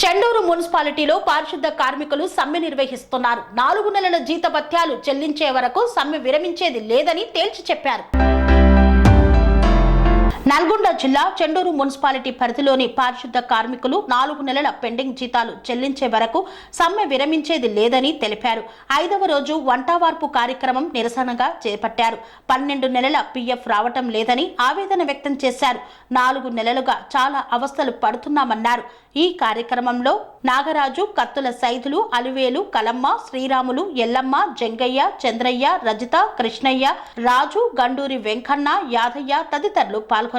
చెండూరు మున్సిపాలిటీలో పారిశుద్ధ కార్మికులు సమ్మె నిర్వహిస్తున్నారు. నాలుగు నెలల జీతభత్యాలు చెల్లించే వరకు సమ్మె విరమించేది లేదని తేల్చి చెప్పారు. నల్గొండ జిల్లా చెండూరు మున్సిపాలిటీ పరిధిలోని పారిశుద్ధ కార్మికులు నాలుగు నెలల పెండింగ్ జీతాలు చెల్లించే వరకు సమ్మె విరమించేది లేదని తెలిపారు. ఐదవ రోజు వంటావార్పు కార్యక్రమం నిరసనగా చేపట్టారు. పన్నెండు నెలల పీఎఫ్ రావటం లేదని ఆవేదన వ్యక్తం చేశారు. నాలుగు నెలలుగా చాలా అవస్థలు పడుతున్నామన్నారు. ఈ కార్యక్రమంలో నాగరాజు కత్తుల సైదులు అలివేలు కలమ్మ శ్రీరాములు ఎల్లమ్మ జంగయ్య చంద్రయ్య రజిత కృష్ణయ్య రాజు గండూరి వెంకన్న యాదయ్య తదితరులు పాల్గొన్నారు.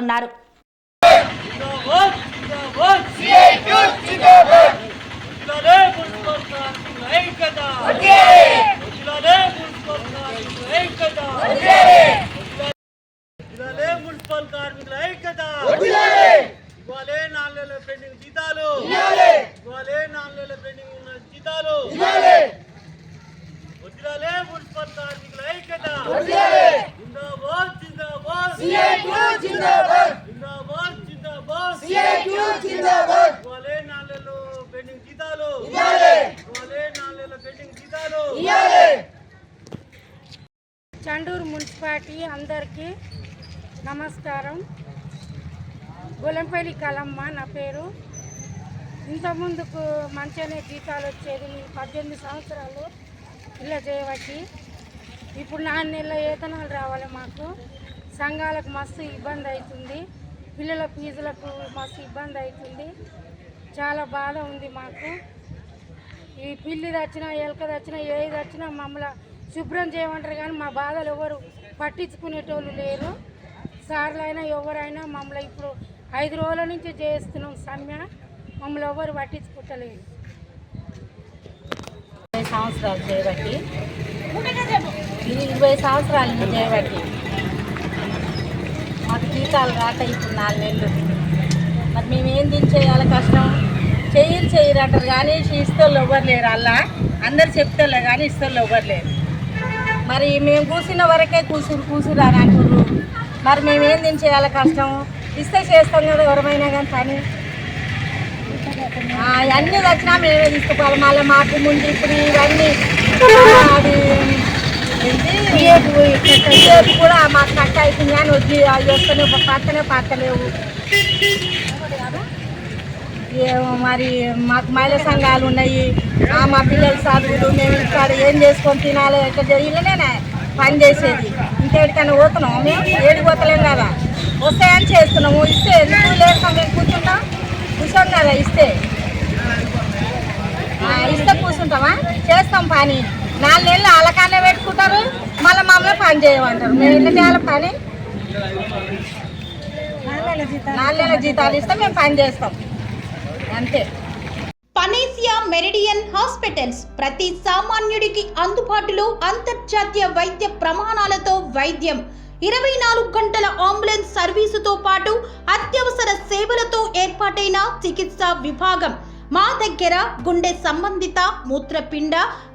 జిల్లాలే మున్సిపల్ కార్మికుల ఐక్యత ఇవాళే నాలుగు నెలల పెండింగ్ జీతాలు ఇవాళే నాలుగు నెలల పెండింగ్ ఉన్న జీతాలు వదిలాలే మున్సిపల్ కార్మికుల ఐక్యత జిందాబాద్ జిందాబాద్ జిందాబాద్! జిందాబాద్ జిందాబాద్! ఇవాళే నాలుగు పెండింగ్ జీతాలు! ఇవాళే నాలుగు పెండింగ్ జీతాలు! చండూరు మున్సిపాలిటీ అందరికీ నమస్కారం. గొలంపల్లి కలమ్మ నా పేరు. ఇంతకుముందుకు మంచిగానే జీతాలు వచ్చేది పద్దెనిమిది సంవత్సరాలు ఇలా చేయబట్టి. ఇప్పుడు నాలుగు నెలల వేతనాలు రావాలి మాకు. సంఘాలకు మస్తు ఇబ్బంది అవుతుంది. పిల్లల ఫీజులకు మస్తు ఇబ్బంది అవుతుంది. చాలా బాధ ఉంది మాకు. ఈ పిల్లి తెచ్చినా ఎలక తెచ్చినా ఏది తెచ్చినా మమ్మల్ని శుభ్రం చేయమంటారు కానీ మా బాధలు ఎవరు పట్టించుకునేటోళ్ళు లేరు. సార్లైనా ఎవరైనా మమ్మల్ని ఇప్పుడు ఐదు రోజుల నుంచి చేస్తున్నాం సమ్మె. మమ్మల్ని ఎవరు పట్టించుకుంటలేరు ఇరవై సంవత్సరాలు చేయబట్టి. ఇరవై సంవత్సరాలు చేయబట్టి. మాకు జీతాలు రాక ఇప్పుడు నాలుగు నెలలు. మరి మేము ఏం దించేయాలి కష్టం? చేయరు చెయ్యరు అంటారు కానీ ఇస్తోళ్ళు ఎవ్వరు లేరు అలా అందరు చెప్తారులే కానీ ఇస్తోళ్ళు ఎవ్వరు లేరు. మరి మేము కూసిన వరకే కూసురు కూసురు అని అంటున్నారు మరి మేము ఏం దించేయాలి కష్టం? ఇస్తే చేస్తాం కదా ఎవరమైనా కానీ పని. అన్నీ వచ్చినా మేమే తీసుకోవాలి మళ్ళీ మాకు ముందు ఇప్పుడు ఇవన్నీ. అది ఈరోజు కూడా మాకు కట్ అవుతుంది అని వచ్చి అవి వస్తేనే పక్కనే పక్కలేవు ఏమో మరి మాకు మహిళా సంఘాలు ఉన్నాయి. మా పిల్లల చదువులు మేము ఇక్కడ ఏం చేసుకొని తినాలి ఎక్కడ ఇళ్ళనే పని చేసేది. ఇంకేడికైనా పోతున్నాం మేము ఏడికి పోతలేం కదా. వస్తాయని చేస్తున్నాము. ఇస్తే ఎందుకు? లేకుండా మేము కూర్చుంటాం కూర్చోం కదా ఇస్తే ఇస్తే కూర్చుంటామా చేస్తాం పని. నాలుగు నెలలు అలకానే పెట్టుకుంటారు. మళ్ళీ మమ్మల్ని పని చేయమంటారు. మేము ఎన్ని చేయాలి పని? నాలుగు నెలల జీతాలు ఇస్తే మేము పని చేస్తాం. అంతే. పనేసియా మెరిడియన్ హాస్పిటల్స్ ప్రతి సామాన్యుడికి అందుబాటులో అంతర్జాతీయ వైద్య ప్రమాణాలతో వైద్యం. ఇరవై నాలుగు గంటల అంబులెన్స్ సర్వీసుతో పాటు అత్యవసర సేవలతో ఏర్పాటైన చికిత్సా విభాగం. మా దగ్గర గుండె సంబంధిత మూత్రపిండ